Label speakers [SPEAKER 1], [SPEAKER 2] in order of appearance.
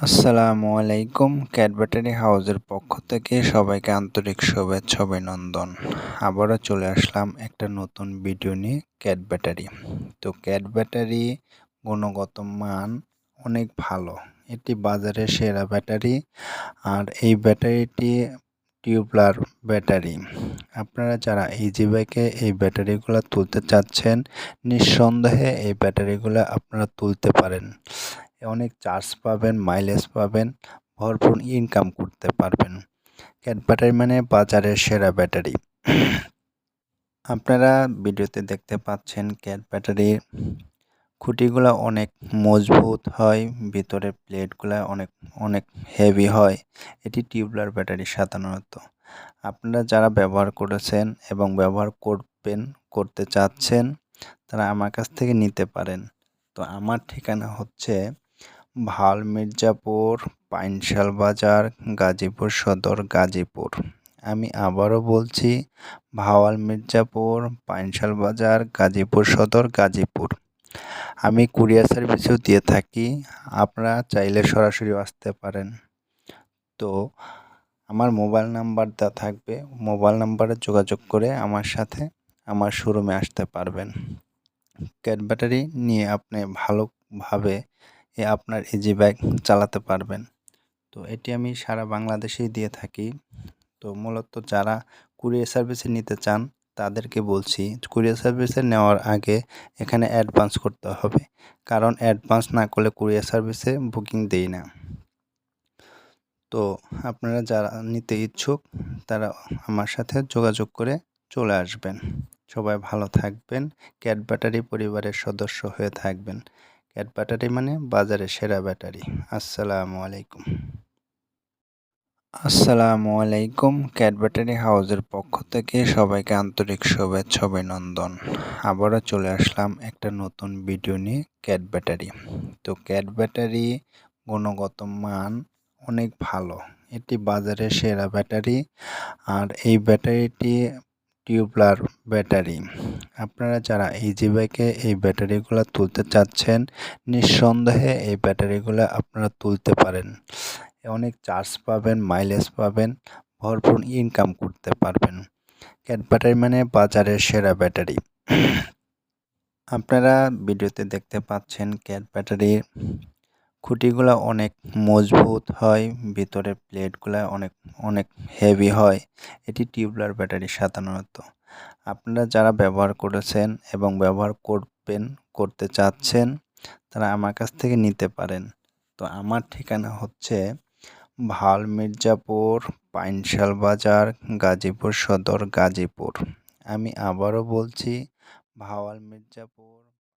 [SPEAKER 1] আসসালামু আলাইকুম cat battery হাউসের পক্ষ থেকে সবাইকে আন্তরিক শুভেচ্ছা, অভিনন্দন। আবারও চলে আসলাম একটা নতুন ভিডিও নিয়ে ক্যাট ব্যাটারি তো ক্যাট ব্যাটারি গুণগত মান অনেক ভালো। এটি বাজারে সেরা ব্যাটারি আর এই ব্যাটারিটি টিউবলার ব্যাটারি আপনারা যারা ইজি বাইকে এই ব্যাটারিগুলো তুলতে চাচ্ছেন, নিঃসন্দেহে এই ব্যাটারিগুলো আপনারা তুলতে পারেন। অনেক চার্জ পাবেন মাইলেজ পাবেন, ভরপুর ইনকাম করতে পারবেন। ক্যাট ব্যাটারি মানে বাজারের সেরা ব্যাটারি আপনারা ভিডিওতে দেখতে পাচ্ছেন ক্যাট ব্যাটারির খুঁটিগুলো অনেক মজবুত হয়, ভিতরে প্লেটগুলো অনেক অনেক হেভি হয়। এটি টিউবলার ব্যাটারি সাধারণত। আপনারা যারা ব্যবহার করেছেন এবং ব্যবহার করবেন, করতে চাচ্ছেন, তারা আমার কাছ থেকে নিতে পারেন। তো আমার ঠিকানা হচ্ছে ভালো মির্জাপুর, পাইনশাল বাজার, গাজীপুর সদর, গাজীপুর। আমি আবারও বলছি, ভাওয়াল মির্জাপুর, পাইনশাল বাজার, গাজীপুর সদর, গাজীপুর। আমি কুরিয়ার সার্ভিসও দিয়ে থাকি, আপনারা চাইলে সরাসরি আসতে পারেন। তো, আমার মোবাইল নাম্বার দেওয়া থাকবে, মোবাইল নাম্বারে যোগাযোগ করে আমার সাথে আমার শোরুমে আসতে পারবেন। ক্যাট ব্যাটারি নিয়ে আপনি ভালোভাবে আপনার ইজি বাইক চালাতে পারবেন। তো এটি আমি সারা বাংলাদেশেই দিয়ে থাকি। তো মূলত যারা কুরিয়ার সার্ভিসে নিতে চান, তাদেরকে বলছি কুরিয়ার সার্ভিসে নেওয়ার আগে এখানে অ্যাডভান্স করতে হবে। কারণ অ্যাডভান্স না করলে কুরিয়ার সার্ভিসে বুকিং দেই না। তো আপনারা যারা নিতে ইচ্ছুক, তারা আমার সাথে যোগাযোগ করে চলে আসবেন। সবাই ভালো থাকবেন। ক্যাট ব্যাটারি পরিবারের সদস্য হয়ে থাকবেন। ক্যাট ব্যাটারি মানে বাজারে সেরা ব্যাটারি আসসালামু আলাইকুম। আসসালামু আলাইকুম ক্যাট ব্যাটারি হাউসের পক্ষ থেকে সবাইকে আন্তরিক শুভেচ্ছা, অভিনন্দন। আবারও চলে আসলাম একটা নতুন ভিডিও নিয়ে ক্যাট ব্যাটারি তো ক্যাট ব্যাটারি গুণগত মান অনেক ভালো। এটি বাজারে সেরা ব্যাটারি আর এই ব্যাটারিটি টিউবলার ব্যাটারি। আপনারা যারা ইজি বাইকে এই ব্যাটারিগুলো তুলতে চাচ্ছেন, নিঃসন্দেহে এই ব্যাটারিগুলো আপনারা তুলতে পারেন। অনেক চার্জ পাবেন, মাইলেজ পাবেন, ভরপুর ইনকাম করতে পারবেন। ক্যাট ব্যাটারি মানে বাজারের সেরা ব্যাটারি। আপনারা ভিডিওতে দেখতে পাচ্ছেন ক্যাট ব্যাটারির খুঁটিগুলো অনেক মজবুত হয় ভিতরে প্লেটগুলো অনেক অনেক হেভি হয়। এটি টিউবলার ব্যাটারি সাধারণত। আপনারা যারা ব্যবহার করেছেন এবং ব্যবহার করবেন, করতে চাচ্ছেন, তারা আমার কাছ থেকে নিতে পারেন। তো আমার ঠিকানা হচ্ছে ভালো মির্জাপুর, পাইনশাল বাজার, গাজীপুর সদর, গাজীপুর। আমি আবারও বলছি, ভাওয়াল মির্জাপুর